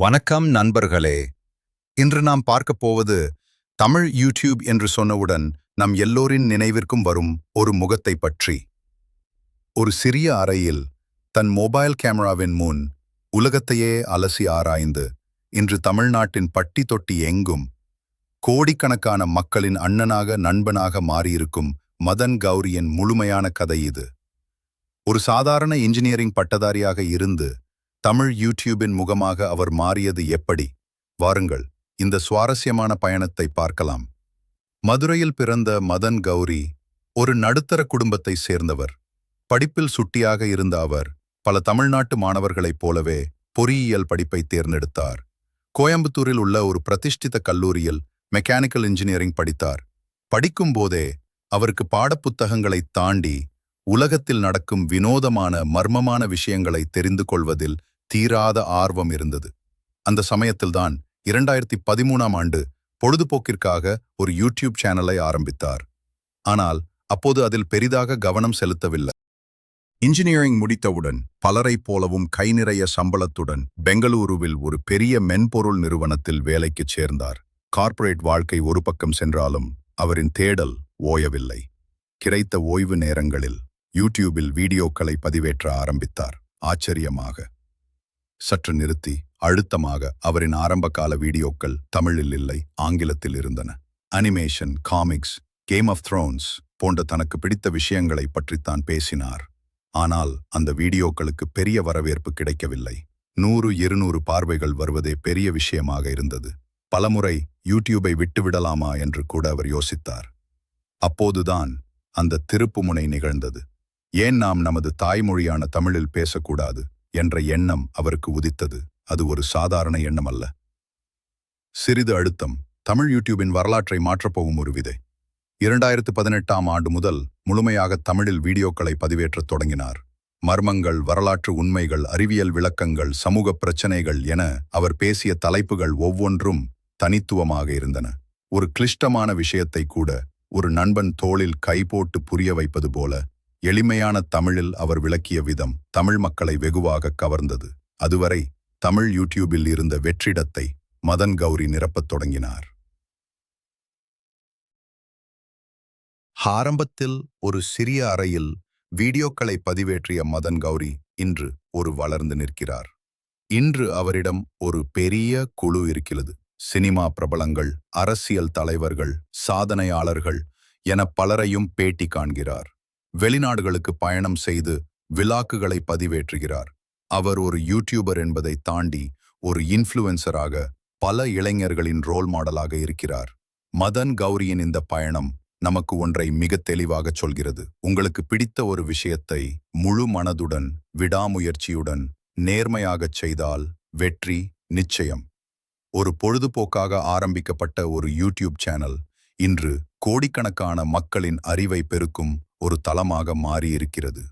வணக்கம் நண்பர்களே. இன்று நாம் பார்க்கப் போவது தமிழ் யூடியூப் என்று சொன்னவுடன் நம் எல்லோரின் நினைவிற்கும் வரும் ஒரு முகத்தை பற்றி. ஒரு சிறிய அறையில் தன் மொபைல் கேமராவின் முன் உலகத்தையே அலசி ஆராய்ந்து இன்று தமிழ்நாட்டின் பட்டி தொட்டி எங்கும் கோடிக்கணக்கான மக்களின் அண்ணனாக நண்பனாக மாறியிருக்கும் மதன் கௌரியின் முழுமையான கதை இது. ஒரு சாதாரண இன்ஜினியரிங் பட்டதாரியாக இருந்து தமிழ் யூடியூபின் முகமாக அவர் மாறியது எப்படி? வாருங்கள் இந்த சுவாரஸ்யமான பயணத்தை பார்க்கலாம். மதுரையில் பிறந்த மதன் கௌரி ஒரு நடுத்தர குடும்பத்தை சேர்ந்தவர். படிப்பில் சுட்டியாக இருந்த அவர் பல தமிழ்நாட்டு மாணவர்களைப் போலவே பொறியியல் படிப்பை தேர்ந்தெடுத்தார். கோயம்புத்தூரில் உள்ள ஒரு பிரதிஷ்டித கல்லூரியில் மெக்கானிக்கல் இன்ஜினியரிங் படித்தார். படிக்கும் போதே அவருக்கு பாடப்புத்தகங்களைத் தாண்டி உலகத்தில் நடக்கும் வினோதமான மர்மமான விஷயங்களை தெரிந்து கொள்வதில் தீராத ஆர்வம் இருந்தது. அந்த சமயத்தில்தான் இரண்டாயிரத்தி பதிமூணாம் ஆண்டு பொழுதுபோக்கிற்காக ஒரு யூடியூப் சேனலை ஆரம்பித்தார். ஆனால் அப்போது அதில் பெரிதாக கவனம் செலுத்தவில்லை. இன்ஜினியரிங் முடித்தவுடன் பலரைப் போலவும் கை நிறைய சம்பளத்துடன் பெங்களூருவில் ஒரு பெரிய மென்பொருள் நிறுவனத்தில் வேலைக்குச் சேர்ந்தார். கார்ப்பரேட் வாழ்க்கை ஒரு பக்கம் சென்றாலும் அவரின் தேடல் ஓயவில்லை. கிடைத்த ஓய்வு நேரங்களில் யூடியூபில் வீடியோக்களை பதிவேற்ற ஆரம்பித்தார். ஆச்சரியமாக சற்று நிறுத்தி அழுத்தமாக அவரின் ஆரம்பகால வீடியோக்கள் தமிழில் இல்லை ஆங்கிலத்தில் இருந்தன. Animation comics Game of Thrones போன்ற தனக்கு பிடித்த விஷயங்களை பற்றித்தான் பேசினார். ஆனால் அந்த வீடியோக்களுக்கு பெரிய வரவேற்பு கிடைக்கவில்லை. நூறு இருநூறு பார்வைகள் வருவதே பெரிய விஷயமாக இருந்தது. பலமுறை யூடியூபை விட்டுவிடலாமா என்று கூட அவர் யோசித்தார். அப்போதுதான் அந்த திருப்புமுனை நிகழ்ந்தது. ஏன் நாம் நமது தாய்மொழியான தமிழில் பேசக்கூடாது? என்ற எண்ணம் அவருக்கு உதித்தது. அது ஒரு சாதாரண எண்ணம் அல்ல. சிறிது அழுத்தம். தமிழ் யூடியூபின் வரலாற்றை மாற்றப்போகும் ஒரு விதை. இரண்டாயிரத்து பதினெட்டாம் ஆண்டு முதல் முழுமையாக தமிழில் வீடியோக்களை பதிவேற்றத் தொடங்கினார். மர்மங்கள் வரலாற்று உண்மைகள் அறிவியல் விளக்கங்கள் சமூக பிரச்சனைகள் என அவர் பேசிய தலைப்புகள் ஒவ்வொன்றும் தனித்துவமாக இருந்தன. ஒரு கிளிஷ்டமான விஷயத்தை கூட ஒரு நண்பன் தோளில் கைபோட்டு புரிய வைப்பது போல எளிமையான தமிழில் அவர் விளக்கிய விதம் தமிழ் மக்களை வெகுவாக கவர்ந்தது. அதுவரை தமிழ் யூடியூபில் இருந்த வெற்றிடத்தை மதன் கௌரி நிரப்பத் தொடங்கினார். ஆரம்பத்தில் ஒரு சிறிய அறையில் வீடியோக்களை பதிவேற்றிய மதன் கௌரி இன்று ஒரு வளர்ந்து நிற்கிறார். இன்று அவரிடம் ஒரு பெரிய குழு இருக்கிறது. சினிமா பிரபலங்கள் அரசியல் தலைவர்கள் சாதனையாளர்கள் என பலரையும் பேட்டி காண்கிறார். வெளிநாடுகளுக்கு பயணம் செய்து விழாக்குகளை பதிவேற்றுகிறார். அவர் ஒரு யூடியூபர் என்பதை தாண்டி ஒரு இன்ஃப்ளூயன்சராக பல இளைஞர்களின் ரோல் மாடலாக இருக்கிறார். மதன் கௌரியின் இந்த பயணம் நமக்கு ஒன்றை மிக தெளிவாக சொல்கிறது. உங்களுக்கு பிடித்த ஒரு விஷயத்தை முழு மனதுடன் விடாமுயற்சியுடன் நேர்மையாகச் செய்தால் வெற்றி நிச்சயம். ஒரு பொழுதுபோக்காக ஆரம்பிக்கப்பட்ட ஒரு யூடியூப் சேனல் இன்று கோடிக்கணக்கான மக்களின் அறிவை பெருக்கும் ஒரு தளமாக மாறியிருக்கிறது.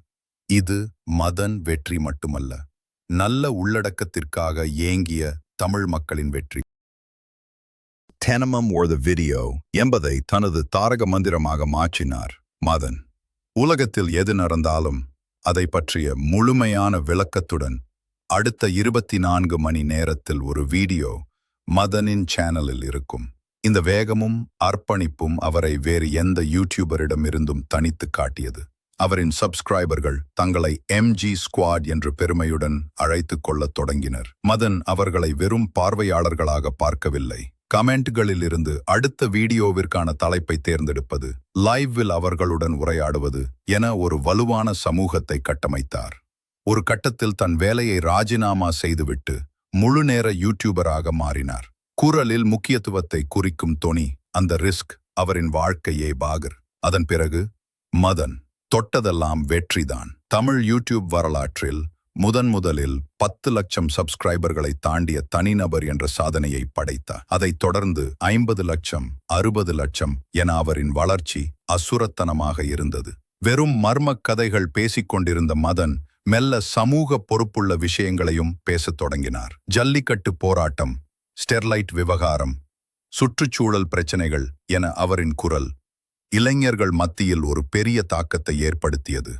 இது மதன் வெற்றி மட்டுமல்ல நல்ல உள்ளடக்கத்திற்காக ஏங்கிய தமிழ் மக்களின் வெற்றி. தெனமம் ஒரு வீடியோ என்பதை தனது தாரக மந்திரமாக மாற்றினார் மதன். உலகத்தில் எது நடந்தாலும் அதை பற்றிய முழுமையான விளக்கத்துடன் அடுத்த இருபத்தி நான்கு மணி நேரத்தில் ஒரு வீடியோ மதனின் சேனலில் இருக்கும். இந்த வேகமும் அர்ப்பணிப்பும் அவரை வேறு எந்த யூடியூபரிடமிருந்தும் தனித்து காட்டியது. அவரின் சப்ஸ்கிரைபர்கள் தங்களை எம்ஜி ஸ்குவாட் என்று பெருமையுடன் அழைத்துக் கொள்ளத் தொடங்கினர். மதன் அவர்களை வெறும் பார்வையாளர்களாக பார்க்கவில்லை. கமெண்ட்களில் இருந்து அடுத்த வீடியோவிற்கான தலைப்பை தேர்ந்தெடுப்பது லைவில் அவர்களுடன் உரையாடுவது என ஒரு வலுவான சமூகத்தை கட்டமைத்தார். ஒரு கட்டத்தில் தன் வேலையை ராஜினாமா செய்துவிட்டு முழுநேர யூடியூபராக மாறினார். குரலில் முக்கியத்துவத்தை குறிக்கும் தொனி அந்த ரிஸ்க் அவரின் வாழ்க்கையே பாகர். அதன் பிறகு மதன் தொட்டதெல்லாம் வெற்றிதான். தமிழ் யூடியூப் வரலாற்றில் முதன் முதலில் பத்து லட்சம் சப்ஸ்கிரைபர்களை தாண்டிய தனிநபர் என்ற சாதனையை படைத்தார். அதைத் தொடர்ந்து ஐம்பது லட்சம் அறுபது லட்சம் என அவரின் வளர்ச்சி அசுரத்தனமாக இருந்தது. வெறும் மர்மக் கதைகள் பேசிக்கொண்டிருந்த மதன் மெல்ல சமூக பொறுப்புள்ள விஷயங்களையும் பேசத் தொடங்கினார். ஜல்லிக்கட்டு போராட்டம் ஸ்டெர்லைட் விவகாரம் சுற்றுச்சூழல் பிரச்சினைகள் என அவரின் குரல் இளைஞர்கள் மத்தியில் ஒரு பெரிய தாக்கத்தை ஏற்படுத்தியது.